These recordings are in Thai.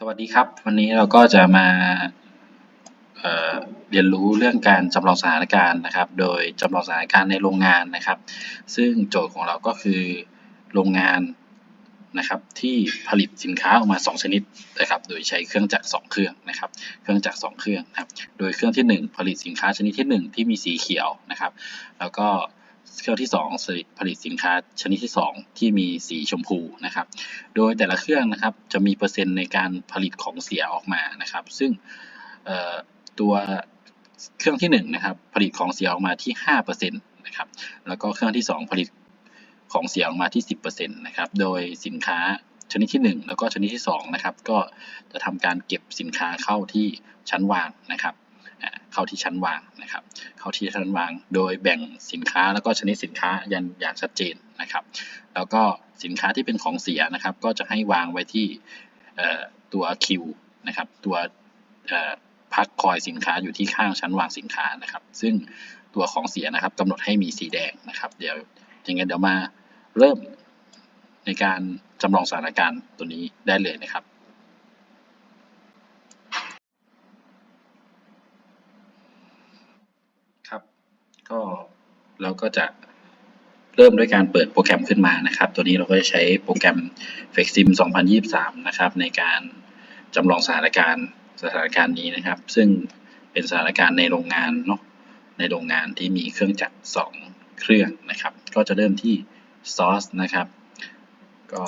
สวัสดีครับ วันนี้เราก็จะมาเเรียนรู้เรื่องการจำลองสถานการณ์นะครับ โดยจำลองสถานการณ์ในโรงงานนะครับ ซึ่งโจทย์ของเราก็คือโรงงานนะครับ ที่ผลิตสินค้าออกมา 2 ชนิดนะครับ โดยใช้เครื่องจักร2เครื่องนะครับ เครื่องจักร2เครื่องนะครับ โดยเครื่องที่ 1 ผลิตสินค้าชนิดที่ 1 ที่มีสีเขียวนะครับ แล้วก็ เครื่องที่2ผลิตสินค้าชนิดที่ 2 ที่มีสีชมพูนะครับ โดยแต่ละเครื่องนะครับจะมีเปอร์เซ็นต์ในการผลิตของเสียออกมานะครับ ซึ่งตัวเครื่องที่1นะครับผลิตของเสียออกมาที่5%นะครับแล้วก็เครื่องที่ 2 ผลิตของเสียออกมาที่ 10%นะครับโดยสินค้าชนิดที่ 1 แล้วก็ชนิดที่2นะครับก็จะทำการเก็บสินค้าเข้าที่ชั้นวางนะครับ เข้าที่ชั้นวางนะครับ เข้าที่ชั้นวาง โดยแบ่งสินค้าแล้วก็ชนิดสินค้าย่างอย่างชัดเจนนะครับ แล้วก็สินค้าที่เป็นของเสียนะครับ ก็จะให้วางไว้ที่ตัวคิวนะครับ ตัวพักคอยสินค้าอยู่ที่ข้างชั้นวางสินค้านะครับ ซึ่งตัวของเสียนะครับกำหนดให้มีสีแดงนะครับ เดี๋ยวอย่างงั้นเดี๋ยวมาเริ่มในการจำลองสถานการณ์ตัวนี้ได้เลยนะครับ ก็เราก็จะเริ่มด้วยการเปิดโปรแกรมขึ้นมานะครับ ตัวนี้เราก็จะใช้โปรแกรม Flexim 2023 นะครับ ในการจำลองสถานการณ์สถานการณ์นี้นะครับ ซึ่งเป็นสถานการณ์ในโรงงานเนาะในโรงงานที่มีเครื่องจักร 2 เครื่องนะครับ ก็จะเริ่มที่ source นะครับ ก็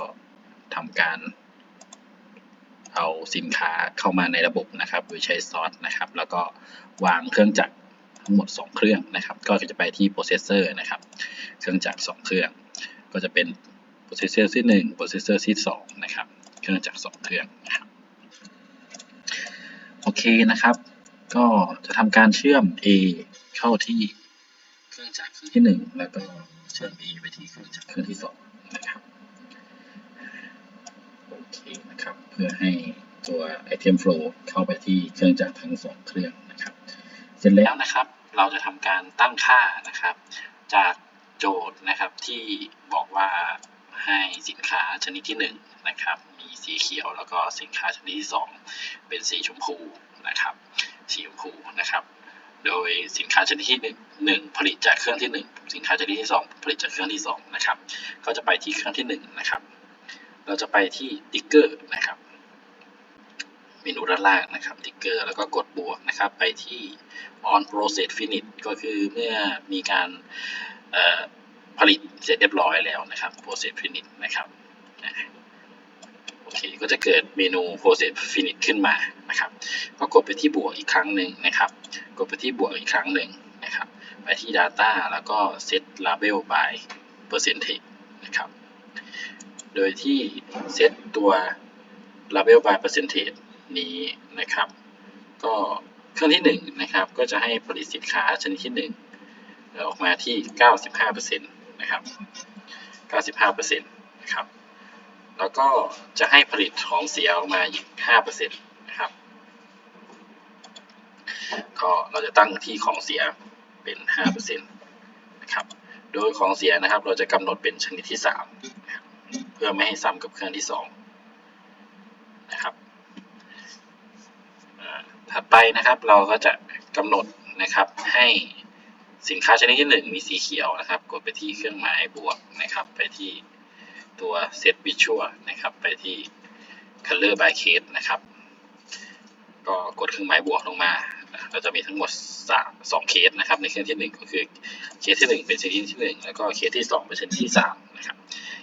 ทำการเอาสินค้าเข้ามาในระบบนะครับ โดยใช้ source นะครับ แล้วก็วางเครื่องจักร ทั้งหมด 2 เครื่องนะครับ ก็จะไปที่ processor นะครับ เครื่องจักร2เครื่อง ก็จะเป็น processor ที่1 processor ที่2นะครับ เครื่องจักร2เครื่องนะครับโอเคนะครับ ก็จะทำการเชื่อม A เข้าที่เครื่องจักรเครื่องที่ 1 แล้วก็เชื่อม A ไปที่เครื่องจักรเครื่องที่2นะครับโอเคนะครับเพื่อให้ตัว item flow เข้าไปที่เครื่องจักรทั้ง 2 เครื่องนะครับ เสร็จแล้วนะครับ เราจะทำการตั้งค่านะครับ จากโจทย์นะครับที่บอกว่าให้สินค้าชนิดที่1นะครับมีสีเขียวแล้วก็สินค้าชนิดที่ 2 เป็นสีชมพูนะครับสีชมพูนะครับ โดยสินค้าชนิดที่1ผลิตจากเครื่องที่ 1 สินค้าชนิดที่ 2 ผลิตจากเครื่องที่2นะครับก็จะไปที่เครื่องที่1นะครับเราจะไปที่ติ๊กเกอร์นะครับ เมนูด้านล่างนะครับติ๊กเกอร์แล้วก็กดบวกนะครับ ไปที่ on process finish ก็คือเมื่อมีการผลิตเสร็จเรียบร้อยแล้วนะครับ process finish นะครับโอเคก็จะเกิดเมนู process finish ขึ้นมานะครับ ก็กดไปที่บวกอีกครั้งหนึ่งนะครับ กดไปที่บวกอีกครั้งหนึ่งนะครับ ไปที่ data แล้วก็ set label by percentage นะครับ โดยที่เซตตัว label by percentage นี้นะครับ ก็เครื่องที่1นะครับก็จะให้ผลิตสินค้าชนิดที่ 1 ออกมาที่ 95%นะครับ 95%นะครับ แล้วก็จะให้ผลิตของเสียออกมาอีก 5%นะครับ ก็เราจะตั้งที่ของเสียเป็น 5%นะครับ โดยของเสียนะครับเราจะกำหนดเป็นชนิดที่3เพื่อไม่ให้ซ้ำกับเครื่องที่2นะครับ ถัดไปนะครับเราก็จะกำหนดนะครับให้สินค้าชนิดที่ 1 มีสีเขียวนะครับ กดไปที่เครื่องหมายบวกนะครับ ไปที่ตัว set visual นะครับ ไปที่ color by case นะครับ ก็กดเครื่องหมายบวกลงมา เราจะมีทั้งหมด 3 2 เคสนะครับ ในเครื่องที่ 1 ก็คือเคสที่ 1 เป็นชนิดที่ 1 แล้วก็เคสที่ 2 เป็นชนิดที่ 3 นะครับ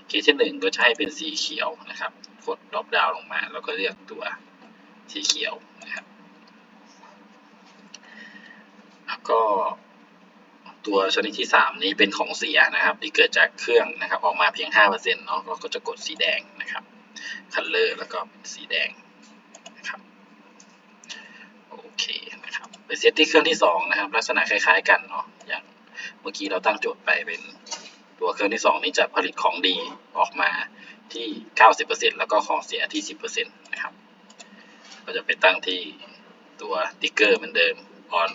เคสที่ 1 ก็จะให้เป็นสีเขียวนะครับ กด drop down ลงมา แล้วก็เลือกตัวสีเขียวนะครับ แล้ว ก็ตัวชนิดที่ 3 นี้เป็นของเสียนะครับ ที่เกิดจากเครื่องนะครับ ออกมาเพียง5%เนาะเราก็จะกดสีแดงนะครับ color แล้วก็สีแดงนะครับโอเคนะครับไปเซตที่เครื่องที่2นะครับ ลักษณะคล้าย ๆ กันเนาะอย่างเมื่อกี้เราตั้งโจทย์ไปเป็นตัวเครื่องที่ 2 นี้จะผลิตของดีออกมาที่ 90%แล้วก็ของเสียที่ 10%นะครับ ก็จะไปตั้งที่ตัวติ๊กเกอร์เหมือนเดิม on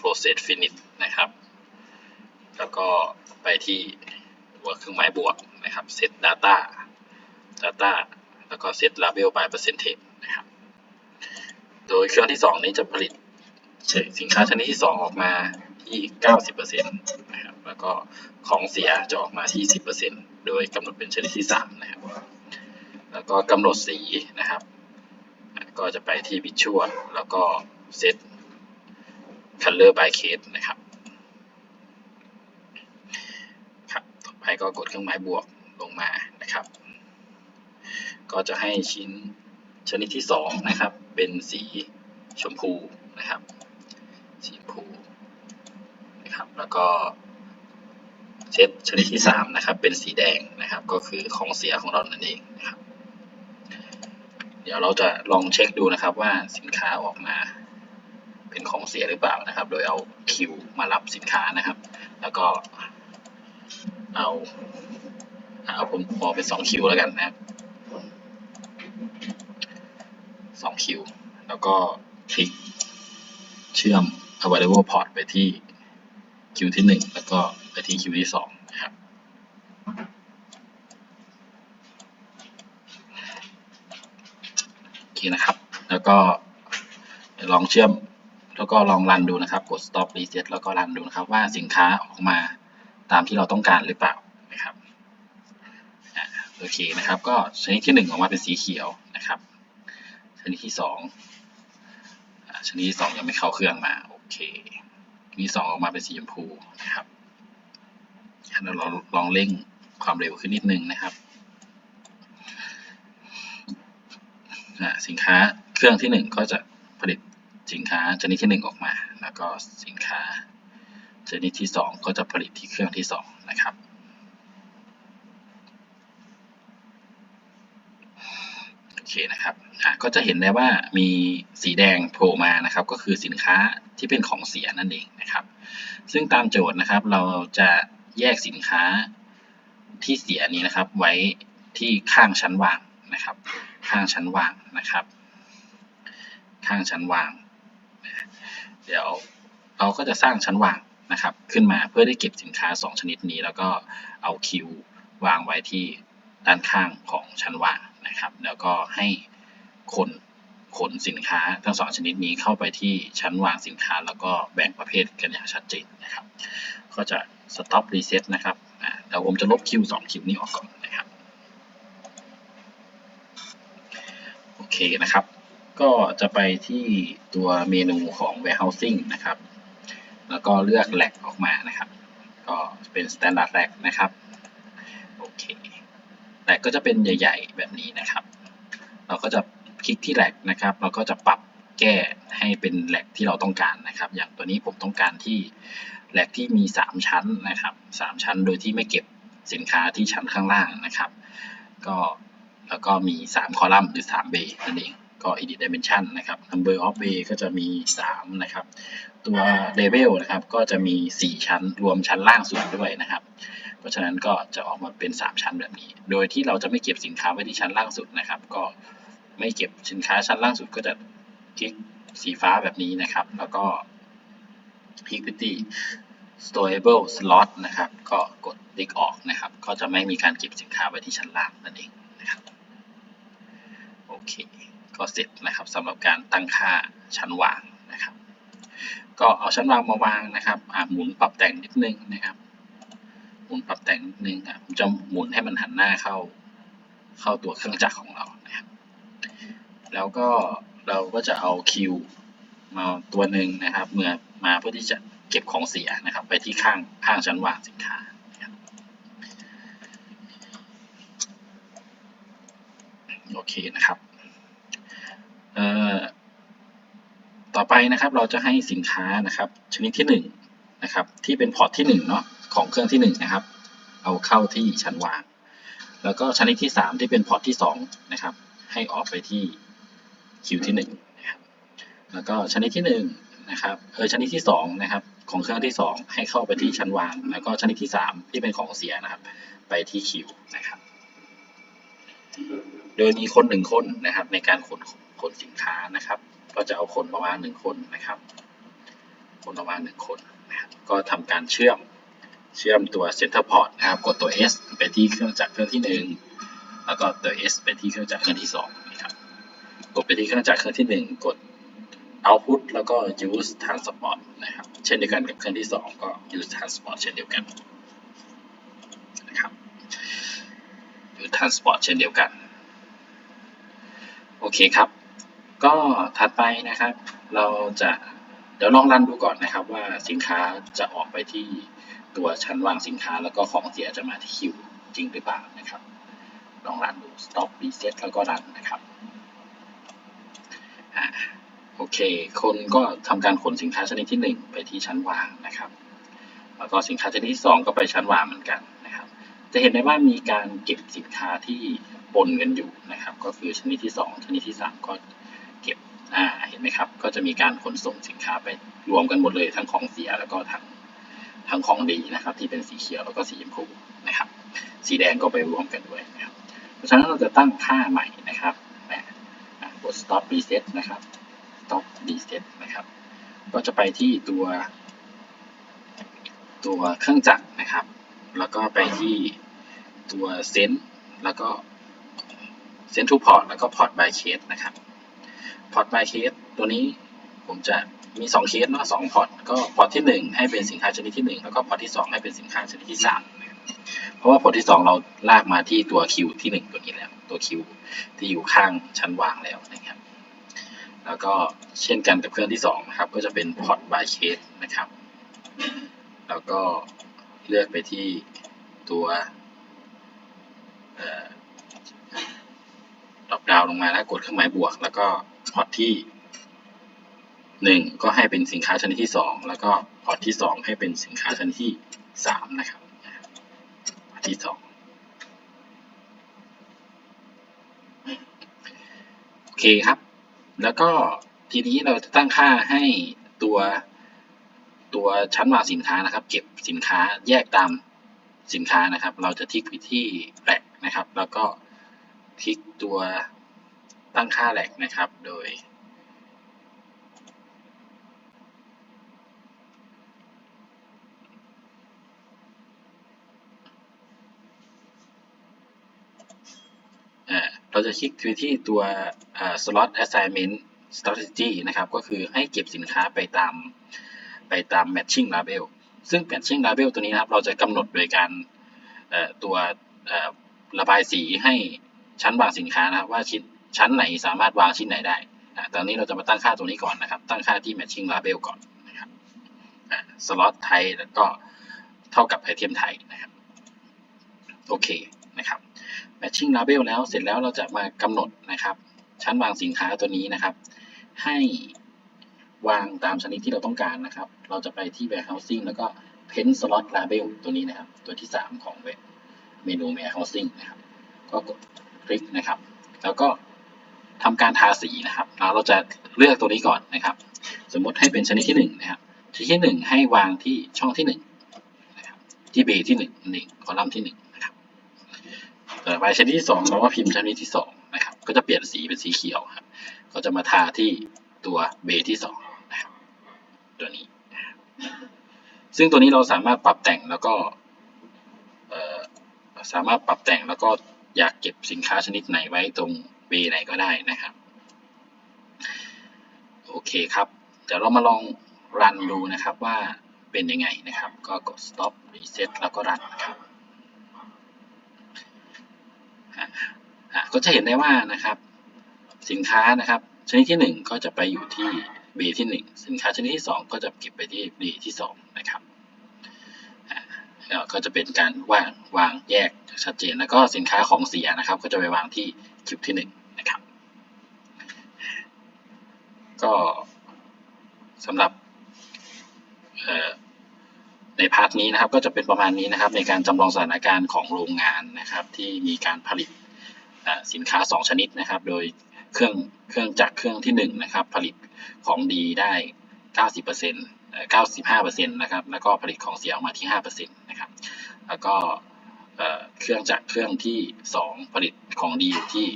process finish นะครับ แล้วก็ไปที่ตัวเครื่องหมายบวกนะครับ set data data แล้วก็ set label by percentage โดยเครื่องที่สองนี้จะผลิตสินค้าชนิดที่สองออกมาที่เก้าสิบเปอร์เซ็นต์นะครับ แล้วก็ของเสียจะออกมาที่สิบเปอร์เซ็นต์โดยกำหนดเป็นชนิดที่สามนะครับ แล้วก็กำหนดสีนะครับ ก็จะไปที่วิชวลแล้วก็เซต color by case นะครับครับต่อไปก็กดเครื่องหมายบวกลงมานะครับ ก็จะให้ชิ้นชนิดที่สองนะครับ เป็นสีชมพูนะครับ สีชมพูนะครับ แล้วก็เซตชนิดที่สามนะครับ เป็นสีแดงนะครับ ก็คือของเสียของเรานั่นเองนะครับ เดี๋ยวเราจะลองเช็คดูนะครับว่าสินค้าออกมา เป็นของเสียหรือเปล่านะครับ โดยเอาคิวมารับสินค้านะครับ แล้วก็เอาเอาผมพอเป็นสองคิวแล้วกันนะครับสองคิวแล้วก็คลิกเชื่อม available port ไปที่คิวที่หนึ่งแล้วก็ไปที่คิวที่สองนะครับโอเคนะครับ แล้วก็ลองเชื่อม แล้วก็ลองรันดูนะครับ กด stop reset แล้วก็รันดูนะครับ ว่าสินค้าออกมาตามที่เราต้องการหรือเปล่านะครับโอเคนะครับ ก็ชนิดที่หนึ่งออกมาเป็นสีเขียวนะครับ ชนิดที่สองชนิดที่สองยังไม่เข้าเครื่องมาโอเคชนิดที่สองออกมาเป็นสีชมพูนะครับเราลองลองเร่งความเร็วขึ้นนิดนึงนะครับสินค้าเครื่องที่หนึ่งก็จะ สินค้าชนิดที่หนึ่งออกมา แล้วก็สินค้าชนิดที่สองก็จะผลิตที่เครื่องที่สองนะครับ โอเคนะครับก็จะเห็นได้ว่ามีสีแดงโผล่มานะครับ ก็คือสินค้าที่เป็นของเสียนั่นเองนะครับ ซึ่งตามโจทย์นะครับเราจะแยกสินค้าที่เสียนี้นะครับ ไว้ที่ข้างชั้นวางนะครับ ข้างชั้นวางนะครับ ข้างชั้นวาง เดี๋ยวเราก็จะสร้างชั้นวางนะครับ ขึ้นมาเพื่อได้เก็บสินค้า 2 ชนิดนี้ แล้วก็เอาคิววางไว้ที่ด้านข้างของชั้นวางนะครับ แล้วก็ให้คนขนสินค้าทั้งสองชนิดนี้เข้าไปที่ชั้นวางสินค้า แล้วก็แบ่งประเภทกันอย่างชัดเจนนะครับ ก็จะ stop reset นะครับเดี๋ยวผมจะลบคิว2คิวนี้ออกก่อนนะครับ โอเคนะครับ ก็จะไปที่ตัวเมนูของ warehousing นะครับ แล้วก็เลือก rack ออกมานะครับ ก็เป็น standard rack นะครับ โอเค rack ก็จะเป็นใหญ่ ๆ แบบนี้นะครับ เราก็จะคลิกที่ rack นะครับ เราก็จะปรับแก้ให้เป็น rack ที่เราต้องการนะครับ อย่างตัวนี้ผมต้องการที่ rack ที่มี 3 ชั้นนะครับ 3 ชั้นโดยที่ไม่เก็บสินค้าที่ชั้นข้างล่างนะครับ ก็แล้วก็มี 3 คอลัมน์หรือ3 bay นั่นเอง ก็ edit dimension นะครับ number of bay ก็จะมี 3 นะครับ ตัว level นะครับ ก็จะมี 4 ชั้น รวมชั้นล่างสุดด้วยนะครับ เพราะฉะนั้นก็จะออกมาเป็น 3 ชั้นแบบนี้ โดยที่เราจะไม่เก็บสินค้าไว้ที่ชั้นล่างสุดนะครับ ก็ไม่เก็บสินค้าชั้นล่างสุดก็จะคลิกสีฟ้าแบบนี้นะครับ แล้วก็คลิกไปที่ storable slot นะครับ ก็กดติ๊กออกนะครับ ก็จะไม่มีการเก็บสินค้าไว้ที่ชั้นล่างนั่นเองนะครับ โอเค ก็เสร็จนะครับสำหรับการตั้งค่าชั้นวางนะครับ ก็เอาชั้นวางมาวางนะครับหมุนปรับแต่งนิดนึงนะครับหมุนปรับแต่งนิดนึงผมจะหมุนให้มันหันหน้าเข้าเข้าตัวเครื่องจักรของเรานะครับ แล้วก็เราก็จะเอาคิวมาตัวหนึ่งนะครับเมื่อมาเพื่อที่จะเก็บของเสียนะครับ ไปที่ข้างข้างชั้นวางสินค้าโอเคนะครับ ต่อไปนะครับเราจะให้สินค้านะครับชนิดที่หนึ่งนะครับที่เป็นพอร์ตที่หนึ่งเนาะของเครื่องที่หนึ่งนะครับเอาเข้าที่ชั้นวาง แล้วก็ชนิดที่สามที่เป็นพอร์ตที่สองนะครับให้ออกไปที่คิวที่หนึ่งนะครับแล้วก็ชนิดที่หนึ่งนะครับเออชนิดที่สองนะครับของเครื่องที่สองให้เข้าไปที่ชั้นวาง แล้วก็ชนิดที่สามที่เป็นของเสียนะครับ ไปที่คิวนะครับ โดยมีคนหนึ่งคนนะครับในการขนข คนสินค้านะครับ ก็จะเอาคนประมาณหนึ่งคนนะครับ คนประมาณหนึ่งคนนะครับก็ทำการเชื่อมเชื่อมตัว center port นะครับ กดตัว S ไปที่เครื่องจักรเครื่องที่หนึ่งแล้วก็ตัว S ไปที่เครื่องจักรเครื่องที่สองนะครับ กดไปที่เครื่องจักรเครื่องที่หนึ่งกด output แล้วก็ use transport นะครับ เช่นเดียวกันกับเครื่องที่ 2 ก็ use transport เช่นเดียวกันนะครับ use transport เช่นเดียวกัน โอเคครับ ก็ถัดไปนะครับ เราจะเดี๋ยวลองรันดูก่อนนะครับ ว่าสินค้าจะออกไปที่ตัวชั้นวางสินค้าแล้วก็ของเสียจะมาที่คิวจริงหรือเปล่านะครับ ลองรันดู stop reset แล้วก็รันนะครับโอเค คนก็ทำการขนสินค้าชนิดที่ 1 ไปที่ชั้นวางนะครับ แล้วก็สินค้าชนิดที่ 2 ก็ไปชั้นวางเหมือนกันนะครับ จะเห็นได้ว่ามีการเก็บสินค้าที่ปนกันอยู่นะครับ ก็คือชนิดที่ 2 ชนิดที่ 3 ก็ เก็บอ่าเห็นไหมครับ ก็จะมีการขนส่งสินค้าไปรวมกันหมดเลยทั้งของเสียแล้วก็ทั้งทั้งของดีนะครับ ที่เป็นสีเขียวแล้วก็สีชมพูนะครับ สีแดงก็ไปรวมกันด้วยนะครับ เพราะฉะนั้นเราจะตั้งค่าใหม่นะครับกด stop reset นะครับ stop reset นะครับก็จะไปที่ตัว ตัวเครื่องจักรนะครับ แล้วก็ไปที่ตัวเซนแล้วก็เซนทูพอร์ตแล้วก็พอร์ตบายเคสนะครับ พอร์ตบายเคสตัวนี้ผมจะมี 2 เคสเนาะสองพอร์ต ก็พอร์ตที่ 1 ให้เป็นสินค้าชนิดที่ 1 แล้วก็พอร์ตที่ 2 ให้เป็นสินค้าชนิดที่ 3 เพราะว่าพอร์ตที่ 2 เราลากมาที่ตัวคิวที่ 1 ตัวนี้แล้ว ตัวคิวที่อยู่ข้างชั้นวางแล้วนะครับ แล้วก็เช่นกันกับเครื่องที่2นะครับ ก็จะเป็นพอร์ตบายเคสนะครับ แล้วก็เลือกไปที่ตัวดรอปดาวลงมาแล้วกดเครื่องหมายบวก แล้วก็ พอร์ตที่หนึ่งก็ให้เป็นสินค้าชนิดที่สองแล้วก็พอร์ตที่สองให้เป็นสินค้าชนิดที่สามนะครับพอร์ตที่สองโอเคครับ แล้วก็ทีนี้เราจะตั้งค่าให้ตัวตัวชั้นวางสินค้านะครับ เก็บสินค้าแยกตามสินค้านะครับ เราจะทิกไปที่แหลกนะครับ แล้วก็ทิกตัว ตั้งค่าแหลกนะครับ โดย เราจะคลิกไปที่ตัว slot assignment strategy นะครับ ก็คือให้เก็บสินค้าไปตามไปตาม matching label ซึ่ง matching label ตัวนี้นะครับ เราจะกำหนดโดยการตัวระบายสีให้ชั้นวางสินค้านะครับว่าชิ้น ชั้นไหนสามารถวางชิ้นไหนได้ตอนนี้เราจะมาตั้งค่าตัวนี้ก่อนนะครับ ตั้งค่าที่ matching label ก่อนนะครับ slot ไทยแล้วก็เท่ากับไอเทมไทยนะครับ โอเคนะครับ matching label แล้วเสร็จแล้วเราจะมากำหนดนะครับ ชั้นวางสินค้าตัวนี้นะครับ ให้วางตามชนิดที่เราต้องการนะครับ เราจะไปที่ warehousing แล้วก็ pen slot label ตัวนี้นะครับ ตัวที่ 3 ของเว็บเมนู warehousing นะครับ ก็กดคลิกนะครับ แล้วก็ ทำการทาสีนะครับเราจะเลือกตัวนี้ก่อนนะครับ สมมติให้เป็นชนิดที่1นะครับชนิดที่ 1 ให้วางที่ช่องที่1นะครับที่เบที่1นี่งคอลัมน์ที่1นะครับต่อไปชนิดที่2เราก็พิมพ์ชนิดที่2นะครับก็จะเปลี่ยนสีเป็นสีเขียวครับก็จะมาทาที่ตัวเบที่2นะครับตัวนี้ ซึ่งตัวนี้เราสามารถปรับแต่งแล้วก็สามารถปรับแต่งแล้วก็อยากเก็บสินค้าชนิดไหนไว้ตรง เบไหนก็ได้นะครับ โอเคครับ เดี๋ยวเรามาลองรันดูนะครับว่าเป็นยังไงนะครับ ก็กด stop reset แล้วก็รันนะครับก็จะเห็นได้ว่านะครับ สินค้านะครับ ชนิดที่ 1 ก็จะไปอยู่ที่ B ที่ 1 สินค้าชนิดที่ 2 ก็จะเก็บไปที่ B ที่ 2 นะครับก็จะเป็นการวางวางแยกชัดเจน แล้วก็สินค้าของเสียนะครับ ก็จะไปวางที่ คิวที่1นะครับ ก็สำหรับในพาร์ทนี้นะครับก็จะเป็นประมาณนี้นะครับ ในการจำลองสถานการณ์ของโรงงานนะครับ ที่มีการผลิตสินค้า 2 ชนิดนะครับ โดยเครื่องเครื่องจักรเครื่องที่1นะครับผลิตของดีได้ 90% 95%นะครับแล้วก็ผลิตของเสียออกมาที่5%นะครับแล้วก็ เครื่องจักรเครื่องที่ 2 ผลิตของดีอยู่ที่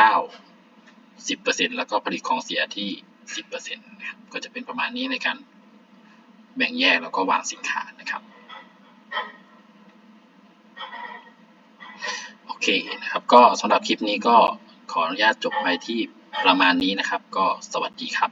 9 10%แล้วก็ผลิตของเสียที่ 10%นะครับก็จะเป็นประมาณนี้ในการแบ่งแยกแล้วก็วางสินค้านะครับโอเคนะครับก็สำหรับคลิปนี้ก็ขออนุญาตจบไปที่ประมาณนี้นะครับ ก็สวัสดีครับ